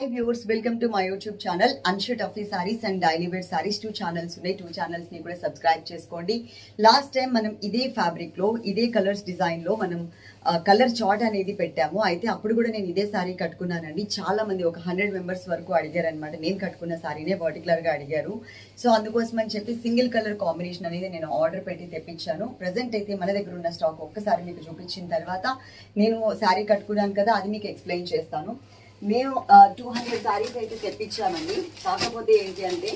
Hi viewers welcome to my YouTube channel అన్షర్ట్ ఆఫీ sarees and daily wear sarees two channels ఉన్నాయి two ఛానల్స్ని కూడా subscribe చేసుకోండి. Last time మనం ఇదే ఫ్యాబ్రిక్లో ఇదే కలర్స్ డిజైన్లో మనం కలర్ చార్ట్ అనేది పెట్టాము. అయితే అప్పుడు కూడా నేను ఇదే సారీ కట్టుకున్నానండి. చాలా మంది ఒక హండ్రెడ్ మెంబర్స్ వరకు అడిగారు అనమాట నేను కట్టుకున్న సారీనే పర్టికులర్గా అడిగారు. సో అందుకోసం అని చెప్పి సింగిల్ కలర్ కాంబినేషన్ అనేది నేను ఆర్డర్ పెట్టి తెప్పించాను. ప్రజెంట్ అయితే మన దగ్గర ఉన్న స్టాక్ ఒక్కసారి మీకు చూపించిన తర్వాత నేను శారీ కట్టుకున్నాను కదా అది మీకు ఎక్స్ప్లెయిన్ చేస్తాను. మేము టూ హండ్రెడ్ సారీస్ అయితే తెప్పించామండి. కాకపోతే ఏంటి అంటే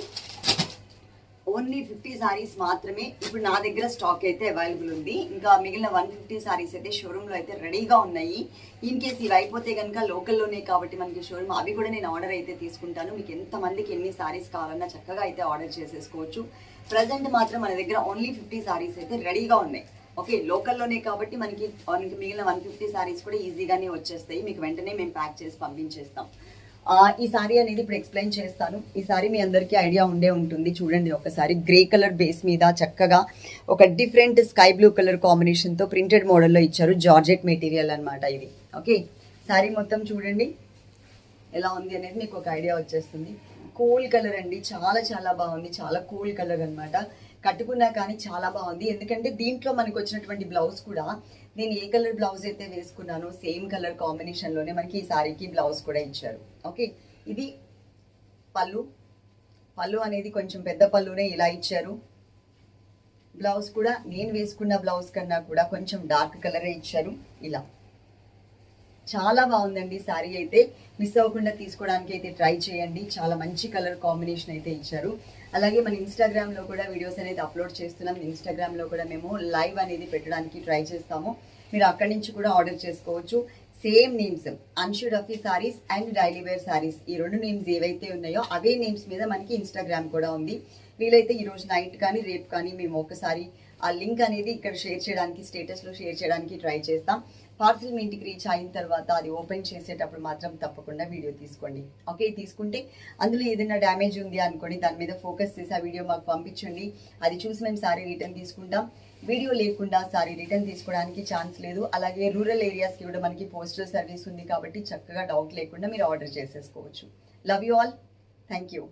ఓన్లీ ఫిఫ్టీ సారీస్ మాత్రమే ఇప్పుడు నా దగ్గర స్టాక్ అయితే అవైలబుల్ ఉంది. ఇంకా మిగిలిన వన్ ఫిఫ్టీ సారీస్ అయితే షోరూంలో అయితే రెడీగా ఉన్నాయి. ఇన్ కేస్ ఇవి అయిపోతే కనుక లోకల్లోనే కాబట్టి మనకి షోరూమ్ అవి కూడా నేను ఆర్డర్ అయితే తీసుకుంటాను. మీకు ఎంతమందికి ఎన్ని సారీస్ కావాలన్నా చక్కగా అయితే ఆర్డర్ చేసేసుకోవచ్చు. ప్రజెంట్ మాత్రం మన దగ్గర ఓన్లీ ఫిఫ్టీ సారీస్ అయితే రెడీగా ఉన్నాయి. ఓకే లోకల్లోనే కాబట్టి మనకి మనకి మిగిలిన వన్ ఫిఫ్టీ సారీస్ కూడా ఈజీగానే వచ్చేస్తాయి. మీకు వెంటనే మేము ప్యాక్ చేసి పంపించేస్తాం. ఈ సారీ అనేది ఇప్పుడు ఎక్స్ప్లెయిన్ చేస్తాను. ఈ సారీ మీ అందరికీ ఐడియా ఉండే ఉంటుంది. చూడండి ఒకసారి. గ్రే కలర్ బేస్ మీద చక్కగా ఒక డిఫరెంట్ స్కై బ్లూ కలర్ కాంబినేషన్తో ప్రింటెడ్ మోడల్లో ఇచ్చారు జార్జెట్ మెటీరియల్ అనమాట ఇది. ఓకే సారీ మొత్తం చూడండి. ఎలా ఉంది అనేది మీకు ఒక ఐడియా వచ్చేస్తుంది. కూల్ కలర్ అండి. చాలా చాలా బాగుంది. చాలా కూల్ కలర్ అనమాట కట్టుకున్నా కానీ చాలా బాగుంది. ఎందుకంటే దీంట్లో మనకు వచ్చినటువంటి బ్లౌజ్ కూడా నేను ఏ కలర్ బ్లౌజ్ అయితే వేసుకున్నానో సేమ్ కలర్ కాంబినేషన్లోనే మనకి ఈ సారీకి బ్లౌజ్ కూడా ఇచ్చారు. ఓకే ఇది పళ్ళు. పళ్ళు అనేది కొంచెం పెద్ద పళ్ళునే ఇలా ఇచ్చారు. బ్లౌజ్ కూడా నేను వేసుకున్న బ్లౌజ్ కన్నా కూడా కొంచెం డార్క్ కలరే ఇచ్చారు. ఇలా. చాలా బాగుందండి సారీ అయితే. మిస్ అవ్వకుండా తీసుకోవడానికి అయితే ట్రై చేయండి. చాలా మంచి కలర్ కాంబినేషన్ అయితే ఇచ్చారు. అలాగే మన ఇన్స్టాగ్రామ్లో కూడా వీడియోస్ అనేది అప్లోడ్ చేస్తున్నాం. ఇన్స్టాగ్రామ్లో కూడా మేము లైవ్ అనేది పెట్టడానికి ట్రై చేస్తాము. మీరు అక్కడి నుంచి కూడా ఆర్డర్ చేసుకోవచ్చు. సేమ్ నేమ్స్ అన్షుడ్ Rafi sarees and daily wear sarees ఈ రెండు నేమ్స్ ఏవైతే ఉన్నాయో అవే నేమ్స్ మీద మనకి ఇన్స్టాగ్రామ్ కూడా ఉంది. వీలైతే ఈరోజు నైట్ కానీ రేపు కానీ మేము ఒకసారి ఆ లింక్ అనేది ఇక్కడ షేర్ చేయడానికి స్టేటస్లో షేర్ చేయడానికి ట్రై చేస్తాం. పార్సిల్ మీ ఇంటికి రీచ్ అయిన తర్వాత అది ఓపెన్ చేసేటప్పుడు మాత్రం తప్పకుండా వీడియో తీసుకోండి. ఓకే తీసుకుంటే అందులో ఏదైనా డ్యామేజ్ ఉంది అనుకోండి దాని మీద ఫోకస్ చేసి ఆ వీడియో మాకు పంపించండి. అది చూసి మేము సారీ రిటర్న్ తీసుకుంటాం. వీడియో లేకుండా సారీ రిటర్న్ తీసుకోవడానికి ఛాన్స్ లేదు. అలాగే రూరల్ ఏరియాస్కి కూడా మనకి పోస్టల్ సర్వీస్ ఉంది కాబట్టి చక్కగా డౌట్ లేకుండా మీరు ఆర్డర్ చేసేసుకోవచ్చు. Love you all thank you